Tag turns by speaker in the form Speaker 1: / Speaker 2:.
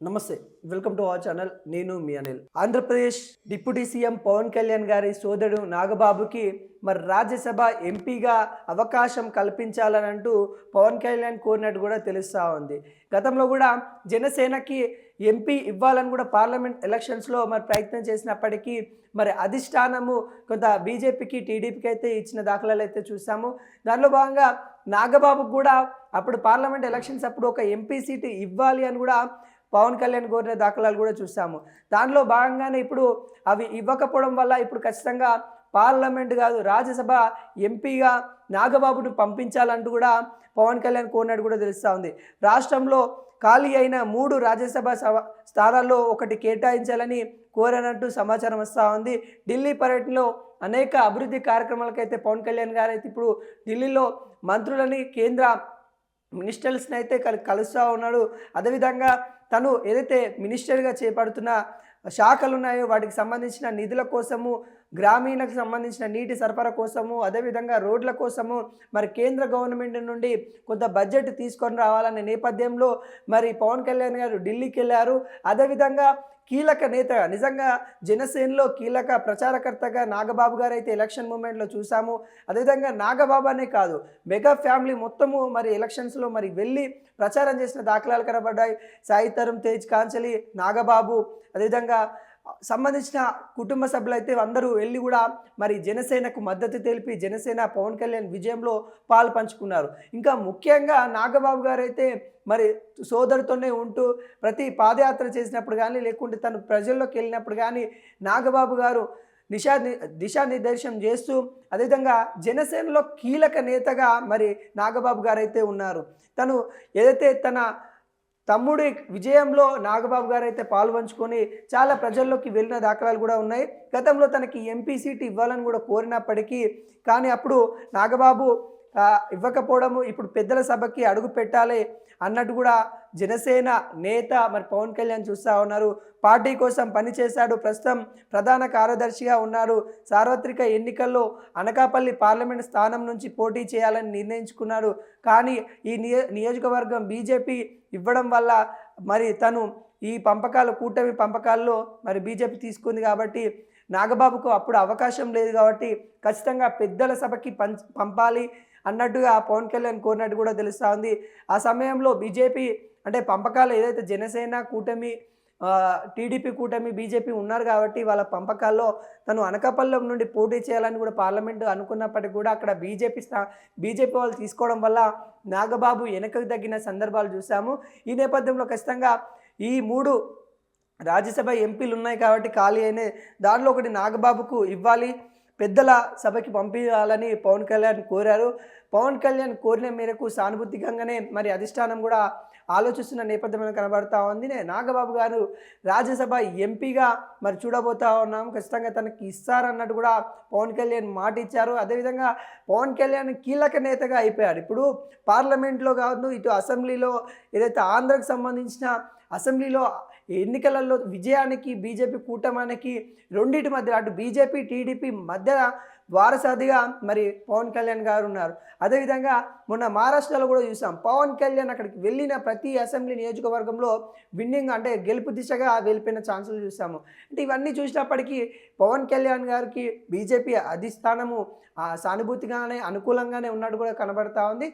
Speaker 1: నమస్తే welcome to our channel. నేను మీ అనిల్. ఆంధ్రప్రదేశ్ డిప్యూటీ సీఎం పవన్ కళ్యాణ్ గారి సోదరుడు నాగబాబుకి మరి రాజ్యసభ ఎంపీగా అవకాశం కల్పించాలని అంటూ పవన్ కళ్యాణ్ కోరినట్టు కూడా తెలుస్తూ ఉంది. గతంలో కూడా జనసేనకి ఎంపీ ఇవ్వాలని కూడా పార్లమెంట్ ఎలక్షన్స్లో మరి ప్రయత్నం చేసినప్పటికీ మరి అధిష్టానము కొంత బీజేపీకి టీడీపీకి అయితే ఇచ్చిన దాఖలాలు అయితే చూసాము. దానిలో భాగంగా నాగబాబుకు కూడా అప్పుడు పార్లమెంట్ ఎలక్షన్స్ అప్పుడు ఒక ఎంపీ సీటు ఇవ్వాలి అని కూడా పవన్ కళ్యాణ్ కోరిన దాఖలాలు కూడా చూసాము. దానిలో భాగంగానే ఇప్పుడు అవి ఇవ్వకపోవడం వల్ల ఇప్పుడు ఖచ్చితంగా పార్లమెంట్ కాదు రాజ్యసభ ఎంపీగా నాగబాబును పంపించాలంటూ కూడా పవన్ కళ్యాణ్ కోరినట్టు కూడా తెలుస్తూ ఉంది. రాష్ట్రంలో ఖాళీ అయిన మూడు రాజ్యసభ సభ స్థానాల్లో ఒకటి కేటాయించాలని కోరనట్టు సమాచారం వస్తూ ఉంది. ఢిల్లీ పర్యటనలో అనేక అభివృద్ధి కార్యక్రమాలకైతే పవన్ కళ్యాణ్ గారు అయితే ఇప్పుడు ఢిల్లీలో మంత్రులని కేంద్ర మినిస్టర్స్ని అయితే కలుస్తూ ఉన్నాడు. అదేవిధంగా తను ఏదైతే మినిస్టర్గా చేపడుతున్న శాఖలు ఉన్నాయో వాటికి సంబంధించిన నిధుల కోసము గ్రామీణకు సంబంధించిన నీటి సరఫరా కోసము అదేవిధంగా రోడ్ల కోసము మరి కేంద్ర గవర్నమెంట్ నుండి కొంత బడ్జెట్ తీసుకొని రావాలనే నేపథ్యంలో మరి పవన్ కళ్యాణ్ గారు ఢిల్లీకి వెళ్ళారు. అదేవిధంగా కీలక నేతగా నిజంగా జనసేనలో కీలక ప్రచారకర్తగా నాగబాబు గారు అయితే ఎలక్షన్ మూమెంట్లో చూసాము. అదేవిధంగా నాగబాబు అనే కాదు మెగా ఫ్యామిలీ మొత్తము మరి ఎలక్షన్స్లో మరి వెళ్ళి ప్రచారం చేసిన దాఖలాలు కనబడ్డాయి. సాయితరం తేజ్ కాంచలి నాగబాబు అదేవిధంగా సంబంధించిన కుటుంబ సభ్యులైతే అందరూ వెళ్ళి కూడా మరి జనసేనకు మద్దతు తెలిపి జనసేన పవన్ కళ్యాణ్ విజయంలో పాలు పంచుకున్నారు. ఇంకా ముఖ్యంగా నాగబాబు గారు అయితే మరి సోదరుతోనే ఉంటూ ప్రతి పాదయాత్ర చేసినప్పుడు కానీ లేకుంటే తను ప్రజల్లోకి వెళ్ళినప్పుడు కానీ నాగబాబు గారు దిశా దిశానిర్దేశం చేస్తూ అదేవిధంగా జనసేనలో కీలక నేతగా మరి నాగబాబు గారైతే ఉన్నారు. తను ఏదైతే తన తమ్ముడి విజయంలో నాగబాబు గారు అయితే పాల్పంచుకొని చాలా ప్రజల్లోకి వెళ్ళిన దాఖలాలు కూడా ఉన్నాయి. గతంలో తనకి ఎంపీ సీట్ ఇవ్వాలని కూడా కోరినప్పటికీ కానీ అప్పుడు నాగబాబు ఇవ్వకపోవడము ఇప్పుడు పెద్దల సభకి అడుగు పెట్టాలి అన్నట్టు కూడా జనసేన నేత మరి పవన్ కళ్యాణ్ చూస్తూ ఉన్నారు. పార్టీ కోసం పనిచేశాడు ప్రస్తుతం ప్రధాన కార్యదర్శిగా ఉన్నాడు. సార్వత్రిక ఎన్నికల్లో అనకాపల్లి పార్లమెంట్ స్థానం నుంచి పోటీ చేయాలని నిర్ణయించుకున్నాడు. కానీ ఈ నియ నియోజకవర్గం బీజేపీ ఇవ్వడం వల్ల మరి తను ఈ పంపకాలు కూటమి పంపకాల్లో మరి బీజేపీ తీసుకుంది కాబట్టి నాగబాబుకు అప్పుడు అవకాశం లేదు కాబట్టి ఖచ్చితంగా పెద్దల సభకి పంచ్ పంపాలి. అన్నట్టుగా పవన్ కళ్యాణ్ కోరినట్టు కూడా తెలుస్తూ ఉంది. ఆ సమయంలో బీజేపీ అంటే పంపకాలు ఏదైతే జనసేన కూటమి టీడీపీ కూటమి బీజేపీ ఉన్నారు కాబట్టి వాళ్ళ పంపకాల్లో తను అనకాపల్లం నుండి పోటీ చేయాలని కూడా పార్లమెంటు అనుకున్నప్పటికీ కూడా అక్కడ బీజేపీ స్థా బీజేపీ వాళ్ళు తీసుకోవడం వల్ల నాగబాబు వెనకకు తగ్గిన సందర్భాలు చూసాము. ఈ నేపథ్యంలో ఖచ్చితంగా ఈ మూడు రాజ్యసభ ఎంపీలు ఉన్నాయి కాబట్టి ఖాళీ అయిన దానిలో ఒకటి నాగబాబుకు ఇవ్వాలి. పెద్దల సభకి పంపించాలని పవన్ కళ్యాణ్ కోరారు. పవన్ కళ్యాణ్ కోరిన మేరకు సానుభూతికంగానే మరి అధిష్టానం కూడా ఆలోచిస్తున్న నేపథ్యంలో కనబడతా ఉంది. నాగబాబు గారు రాజ్యసభ ఎంపీగా మరి చూడబోతా ఉన్నాం ఖచ్చితంగా తనకి ఇస్తారన్నట్టు కూడా పవన్ కళ్యాణ్ మాట ఇచ్చారు అదేవిధంగా పవన్ కళ్యాణ్ కీలక నేతగా అయిపోయాడు. ఇప్పుడు పార్లమెంట్లో కాదు ఇటు అసెంబ్లీలో ఏదైతే ఆంధ్రకు సంబంధించిన అసెంబ్లీలో ఎన్నికలలో విజయానికి బీజేపీ కూటమానికి రెండింటి మధ్య అటు బీజేపీ టీడీపీ మధ్య వారసాదిగా మరి పవన్ కళ్యాణ్ గారు ఉన్నారు. అదేవిధంగా మొన్న మహారాష్ట్రలో కూడా చూసాం పవన్ కళ్యాణ్ అక్కడికి వెళ్ళిన ప్రతి అసెంబ్లీ నియోజకవర్గంలో విన్నింగ్ అంటే గెలుపు దిశగా వెళ్ళిపోయిన ఛాన్సులు చూసాము. అంటే ఇవన్నీ చూసినప్పటికీ పవన్ కళ్యాణ్ గారికి బీజేపీ అధిష్టానము ఆ సానుభూతిగానే అనుకూలంగానే ఉన్నట్టు కూడా కనబడతా ఉంది.